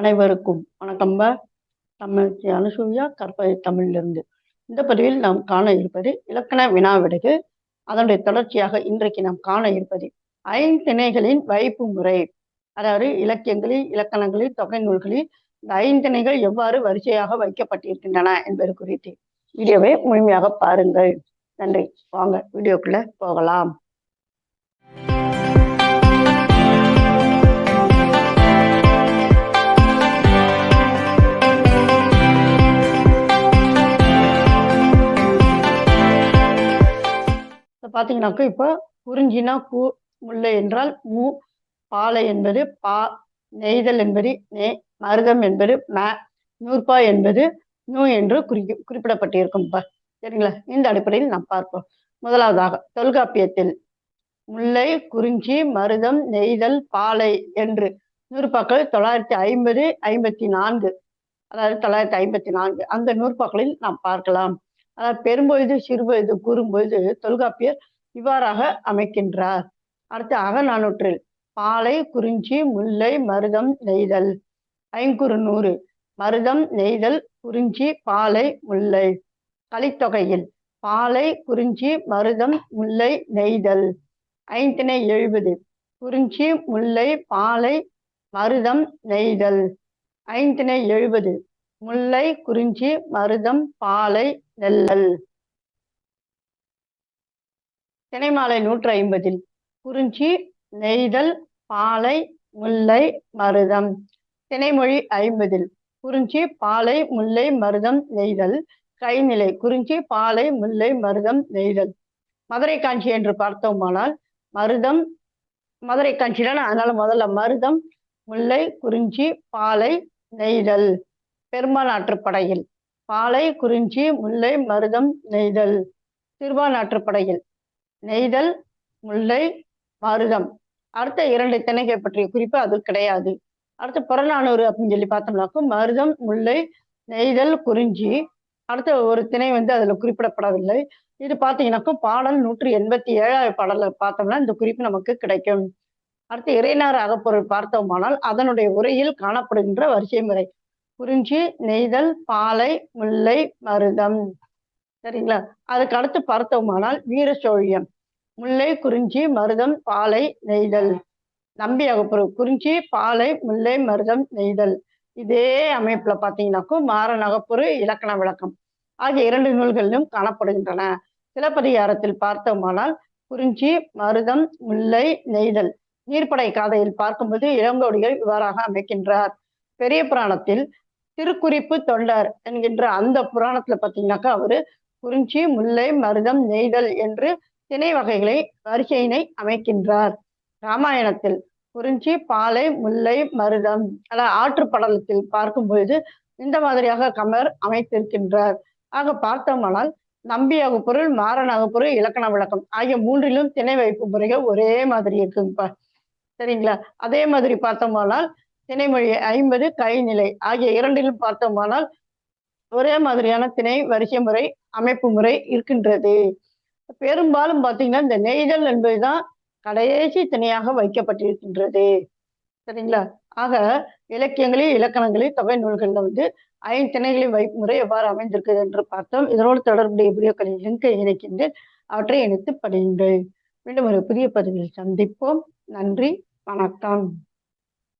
அனைவருக்கும் வணக்கம்ப தமிழ் அனுசூயா கற்பதை தமிழிலிருந்து. இந்த பதிவில் நாம் காண இருப்பது இலக்கண வினாவிடகு அதனுடைய தொடர்ச்சியாக இன்றைக்கு நாம் காண இருப்பது ஐந்திணைகளின் வைப்பு முறை. அதாவது இலக்கியங்களில் இலக்கணங்களில் தொகை நூல்களில் இந்த ஐந்திணைகள் எவ்வாறு வரிசையாக வைக்கப்பட்டிருக்கின்றன என்பது குறித்து வீடியோவை முழுமையாக பாருங்கள். நன்றி. வாங்க வீடியோக்குள்ள போகலாம். பார்த்தீங்கன்னாக்கா இப்போ குறிஞ்சினா கூ முல்லை என்றால் மூ பாலை என்பது பா நெய்தல் என்பது நே மருதம் என்பது ம நூற்பா என்பது நூ என்று குறி குறிப்பிடப்பட்டிருக்கும் இப்போ. சரிங்களா? இந்த அடிப்படையில் நாம் பார்ப்போம். முதலாவதாக தொல்காப்பியத்தில் முல்லை குறிஞ்சி மருதம் நெய்தல் பாலை என்று நூற்பாக்கள் தொள்ளாயிரத்தி ஐம்பது ஐம்பத்தி நான்கு அதாவது தொள்ளாயிரத்தி ஐம்பத்தி நான்கு அந்த நூற்பாக்களில் நாம் பார்க்கலாம். அதாவது பெரும்பொழுது சிறுபொழுது கூறும்பொழுது தொல்காப்பியர் இவ்வாறாக அமைக்கின்றார். அடுத்து அகநானூற்றில் பாலை குறிஞ்சி முல்லை மருதம் நெய்தல். ஐங்குறு நூறு மருதம் நெய்தல் குறிஞ்சி பாலை முல்லை. கலித்தொகையில் பாலை குறிஞ்சி மருதம் முல்லை நெய்தல். ஐந்தினை எழுபது குறிஞ்சி முல்லை பாலை மருதம் நெய்தல். ஐந்தினை எழுபது முல்லை குறிஞ்சி மருதம் பாலை நெல்லல். தினைமாலை நூற்று ஐம்பதில் குறிஞ்சி நெய்தல் பாலை முல்லை மருதம். தினைமொழி ஐம்பதில். குறிஞ்சி பாலை முல்லை மருதம் நெய்தல். கைநிலை குறிஞ்சி பாலை முல்லை மருதம் நெய்தல். மதுரை காஞ்சி என்று பார்த்தோமானால் மருதம் மதுரை காஞ்சி தானே அதனால முதல்ல மருதம் முல்லை குறிஞ்சி பாலை நெய்தல். பெரும்பாலாற்றுப்படையில் பாலை குறிஞ்சி முல்லை மருதம் நெய்தல். திருவாநாற்றுப்படையில் நெய்தல் முல்லை மருதம். அடுத்த இரண்டு திணைகள் பற்றிய குறிப்பு அது கிடையாது. அடுத்து புறநானூறு அப்படின்னு சொல்லி பார்த்தோம்னாக்கும் மருதம் முல்லை நெய்தல் குறிஞ்சி. அடுத்த ஒரு திணை வந்து அதுல குறிப்பிடப்படவில்லை. இது பார்த்தீங்கன்னாக்கும் பாடல் நூற்றி எண்பத்தி ஏழாவது பாடலில் பார்த்தோம்னா இந்த குறிப்பு நமக்கு கிடைக்கும். அடுத்து இறைநார் அகப்பொருள் பார்த்தோமானால் அதனுடைய உரையில் காணப்படுகின்ற வரிசை முறை குறிஞ்சி நெய்தல் பாலை முல்லை மருதம். சரிங்களா? அதுக்கு அடுத்து பார்த்தோமானால் வீர சோழியம் முல்லை குறிஞ்சி மருதம் பாலை நெய்தல். நம்பி அகப்பொருள் குறிஞ்சி பாலை முல்லை மருதம் நெய்தல். இதே அமைப்புல பார்த்தீங்கன்னாக்கும் மாறன் நகப்புறு இலக்கண விளக்கம். ஆகிய இரண்டு நூல்களிலும் காணப்படுகின்றன. சிலப்பதிகாரத்தில் பார்த்தோமானால் குறிஞ்சி மருதம் முல்லை நெய்தல். நீர்ப்படை காதையில் பார்க்கும்போது இளங்கோடிகள் இவ்வாறாக அமைக்கின்றார். பெரிய புராணத்தில் திருக்குறிப்பு தொண்டர் என்கின்ற அந்த புராணத்துல பாத்தீங்கன்னாக்கா அவரு குறிஞ்சி முல்லை மருதம் நெய்தல் என்று திணை வகைகளை வரிசையினை அமைக்கின்றார். ராமாயணத்தில் குறிஞ்சி பாலை முல்லை மருதம் அல்ல ஆற்றுப்படலத்தில் பார்க்கும்பொழுது இந்த மாதிரியாக கமர் அமைத்திருக்கின்றார். ஆக பார்த்தோமானால் நம்பியாக பொருள் மாறன் அகுப்பொருள் இலக்கண விளக்கம் ஆகிய மூன்றிலும் திணை வைப்பு முறைகள் ஒரே மாதிரி இருக்குங்கப்பா. சரிங்களா? அதே மாதிரி பார்த்தோமானால் திணைமொழி ஐம்பது கைநிலை ஆகிய இரண்டிலும் பார்த்தோமானால் ஒரே மாதிரியான திணை வரிசை முறை அமைப்பு முறை இருக்கின்றது. பெரும்பாலும் பார்த்தீங்கன்னா இந்த நெய்தல் என்பதுதான் கடைசி திணையாக வைக்கப்பட்டிருக்கின்றது. சரிங்களா? ஆக இலக்கியங்களில் இலக்கணங்களில் தொகை நூல்களில் வந்து ஐந்திணைகளின் வைப்பு முறை எவ்வாறு அமைந்திருக்குது என்று பார்த்தோம். இதனோடு தொடர்புடைய வீடியோக்களின் லிங்கை இணைக்கின்றேன் அவற்றை இணைத்து படியுங்கள். மீண்டும் ஒரு புதிய பதிவில் சந்திப்போம். நன்றி. வணக்கம்.